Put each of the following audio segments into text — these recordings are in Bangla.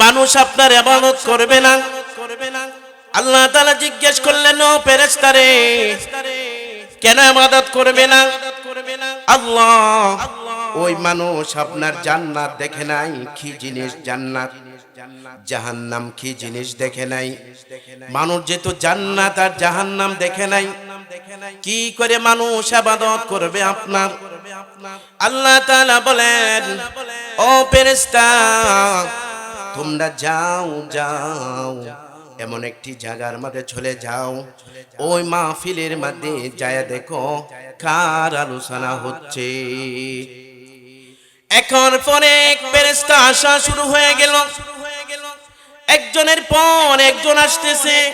মানুষ আপনার এবাদত করবে না। করবে না আল্লাহ তালা জিজ্ঞেস করলেন, ও ফেরেশতারে, কেন এবাদত করবে না? আল্লাহ, ওই মানুষ আপনার জান্নাত দেখে নাই, কি জিনিস জান্নাত? জাহান্নাম কি জিনিস দেখে নাই? মানুষ যেহেতু জান্নাত আর জাহান্নাম দেখে নাই, কি করে মানুষ আবাদত করবে আপনার? আল্লাহ তাআলা বলেন, ও ফেরেশতা তোমরা যাও যাও। এমন একটি জায়গার মধ্যে চলে যাও। ওই মাহফিলের মধ্যে যায় দেখো কার আলোচনা হচ্ছে। এখন পরে এক ফেরেশতা আসা শুরু হয়ে গেল। একজনের পর একজন আসতেছে।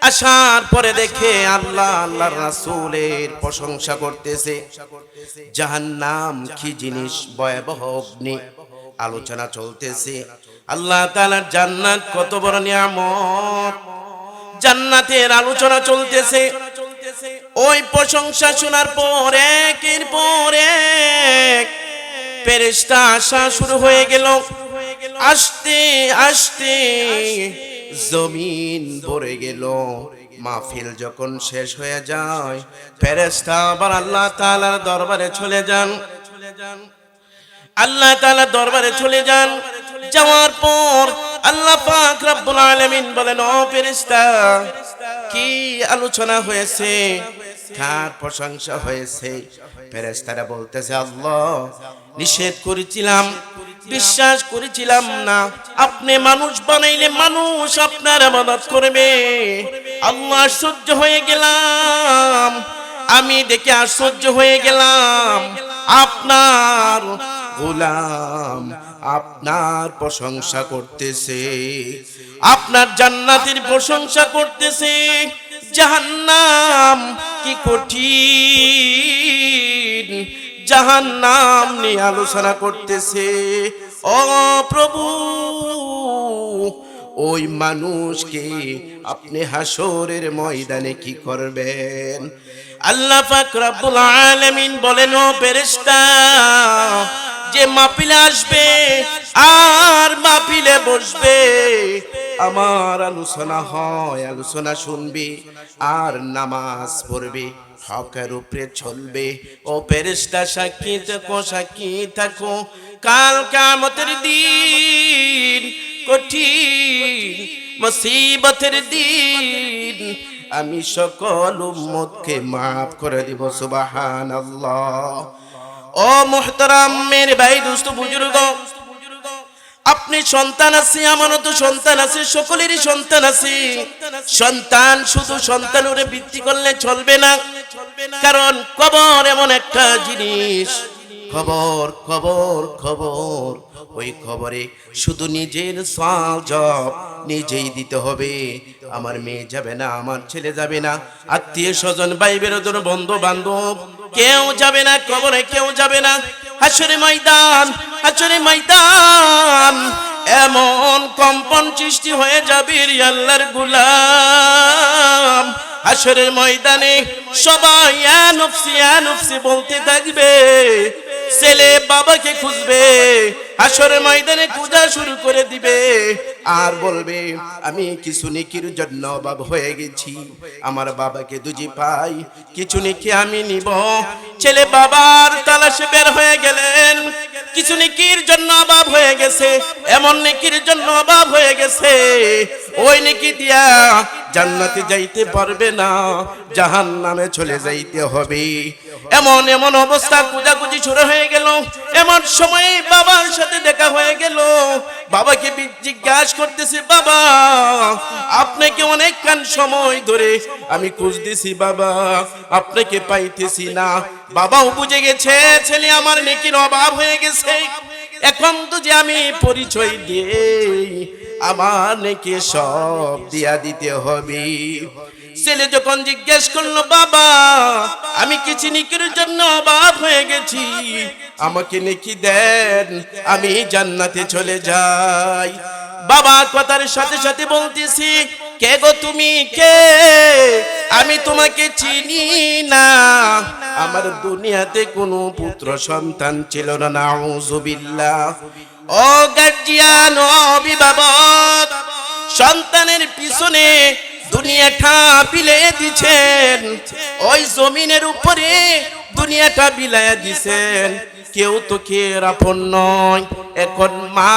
আসার পরে দেখে আল্লাহ, আল্লাহর রাসূলের প্রশংসা করতেছে। জাহান্নাম কি জিনিস ভয়াবহ অগ্নি? আলোচনা চলতেছে। আল্লাহ তালার জান্নাত কত বড় নিয়ামত। জান্নাতের আলোচনা চলতেছে। ওই প্রশংসা শোনার পর একের পর এক ফেরেশতা আসা শুরু হয়ে গেল। আসতে আসতে জমিন ভরে গেল। মাহফিল যখন শেষ হয়ে যায়, ফেরেশতা আবার আল্লাহ তালার দরবারে চলে যান। আল্লাহ তালার দরবারে চলে যান। যাওয়ার পর আল্লাহ পাক রব্বুল আলামিন বলেন, ও ফেরেশতা, কি আলোচনা হয়েছে? কার প্রশংসা হয়েছে? ফেরেশতারা বলতেছে, আল্লাহ, নিষেধ করেছিলাম, বিশ্বাস করেছিলাম না। আপনি মানুষ বানাইলে মানুষ আপনার আবাদত করবে। আল্লাহ আশ্চর্য হয়ে গেলাম। আমি দেখে আশ্চর্য হয়ে গেলাম। আপনার গোলাম আপনার প্রশংসা করতেছে। আপনার জান্নাতের প্রশংসা করতেছে। জাহান্নাম কি কঠিন। জাহান্নাম নিয়ে আলোচনা করতেছে। ও প্রভু, ওই মানুষকে আপনি হাসরের ময়দানে কি করবেন? আল্লাহ পাক রব্বুল আলামিন বলেন, ও ফেরেশতা যে মাহফিলে আসবে আর মাহফিলে বসবে, আমার আলোচনা হয়, আলোচনা শুনবে, আর নামাজ পড়বে, হকের উপরে চলবে। ও ফেরেশতা সাক্ষী থাকো সাক্ষী থাকো, কাল কামতের দিন, কঠিন মুসিবতের দিন, আমি সকল উম্মতকে মাফ করে দিব, সুবহানাল্লাহ। ও মোহতারাম মেরে ভাই, দুস্থ বুজুর্গ, আপনি সন্তান আছি, আমারও তো সন্তান আছে, সকলেরই সন্তান আছি। সন্তান শুধু সন্তান ওরে বৃত্তি করলে চলবে না। কারণ কবর এমন একটা জিনিস খবর খবর খবর। ওই খবরে শুধু নিজের সাল জব নিজেই দিতে হবে। আমার মেয়ে যাবে না, আমার ছেলে যাবে না। আত্মীয় স্বজন ভাই বেরোজন বন্ধু বান্ধব কেউ যাবে না, কবরে কেউ যাবে না। হাসরে ময়দান হাসরে ময়দান। এমন কম্পন সৃষ্টি হয়ে যাবে আল্লাহর গুলাম। হাসরের ময়দানে সবাই নফসি নফসি বলতে থাকবে। ছেলে বাবাকে খুঁজবে হাসরের ময়দানে পূজা শুরু করে দিবে। আর বলবে, আমি কিছু নেকির জন্য অভাব হয়ে গেছি। আমার বাবাকে দুজি পাই, কিছু নেকি আমি নিব। ছেলে বাবার তালাশে বের হয়ে গেলেন। কিছু নেকির জন্য অভাব হয়ে গেছে, এমন নেকির জন্য অভাব হয়ে গেছে। ওই নেকি দিয়া জান্নাতে যাইতে পারবে না জাহান নামে চলে যাইতে হবে। এমন এমন অবস্থা কুজাকুজি শুরু হয়ে গেল। এমন সময় বাবার সাথে দেখা হয়ে গেল। বাবাকে জিজ্ঞাসা করতেছে বাবা আপনাকে অনেকক্ষণ সময় ধরে আমি খুঁজতেছি বাবা আপনাকে পাইতেছি না। বাবাও বুঝে গেছে ছেলে আমার নেকির অভাব হয়ে গেছে। এখন তো যে আমি পরিচয় দিয়ে আমার নেকি সব দিয়া দিতে হবে। ছেলে যখন জিজ্ঞেস করল বাবা আমি কিছু নিকির জন্য অবাক হয়ে গেছি? আমাকে নেকি দেন, আমি জান্নাতে চলে যাই। বাবা কথার সাথে সাথে বলতেছি, কে গো তুমি? কে? আমি তোমাকে চিনি না। আমার দুনিয়াতে কোনো পুত্র সন্তান ছিল না, নাউজুবিল্লাহ। ও গার্জিয়ান, ও সন্তানের পিছনে দুনিয়াটা বিলে দিছেন। ওই জমিনের উপরে দুনিয়াটা বিলায়া দিছেন। কেউ তো কে আপন নয়। এখন মা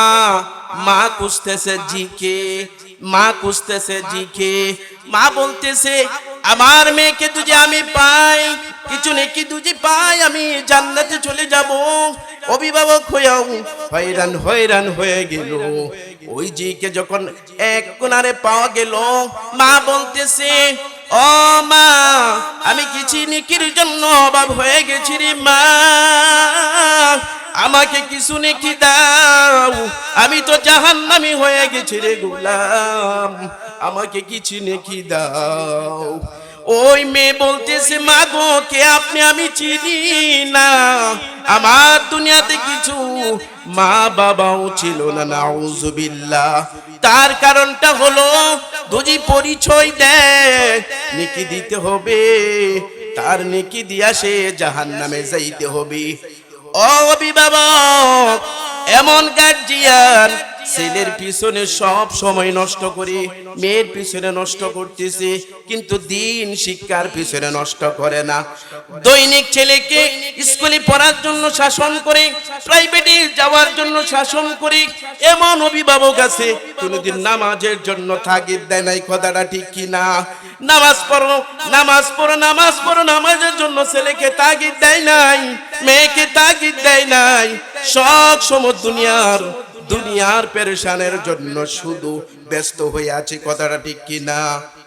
মা কুসতেছে জিকে, মা কুসতেছে জিকে। মা বলতেছে, আমার মেয়েকে তুই আমি পাই, কিছু নাকি দুজি পাই, আমি জান্নাতে চলে যাব। অভিভাবক হয়েও হয়রান হয়রান হয়ে গেল। ওই জিকে যখন এক কোনারে পাওয়া গেল, মা বলতেছে, ও মা, আমি কিছু নিকির জন্য অভাব হয়ে গেছি রে মা? আমাকে কিছু নেকি দাও, আমি তো জাহান্নামি হয়ে গেছি রে গোলাম। আমাকে কিছু নেকি দাও। ওই মেয়ে বলতেছে মা গো কে আপনি? আমি চিনি না। আমার দুনিয়াতে কিছু মা বাবাও ছিল না, নাউজুবিল্লাহ। তার কারণটা হলো, দুজি পরিচয় দেয়। নেকি দিতে হবে, তার নেকি দিয়া সে জাহান নামে যাইতে হবে। অভিভাবক এমন গার্জিয়ান, ছেলের পিছনে সব সময় নষ্ট করি, মেয়ের পিছনে নষ্ট করতেছে, কিন্তু দিন শিক্ষার পিছনে নষ্ট করে না। দৈনিক ছেলেকে স্কুলে পড়ার জন্য শাসন করে, প্রাইভেটে যাওয়ার জন্য শাসন করি। এমন অভিভাবক আছে, কোনোদিন নামাজের জন্য তাগিদ দেয় নাই, কথাটা ঠিক কি না নামাজ পড়ো নামাজ পড়ো নামাজ পড়ো, নামাজের জন্য ছেলেকে তাগিদ দেয় নাই, মেয়েকে তাগিদ দেয় নাই। সব সময় দুনিয়ার দুনিয়ার পেরেশানের জন্য শুধু ব্যস্ত হয়ে আছে, কথাটা ঠিক কি না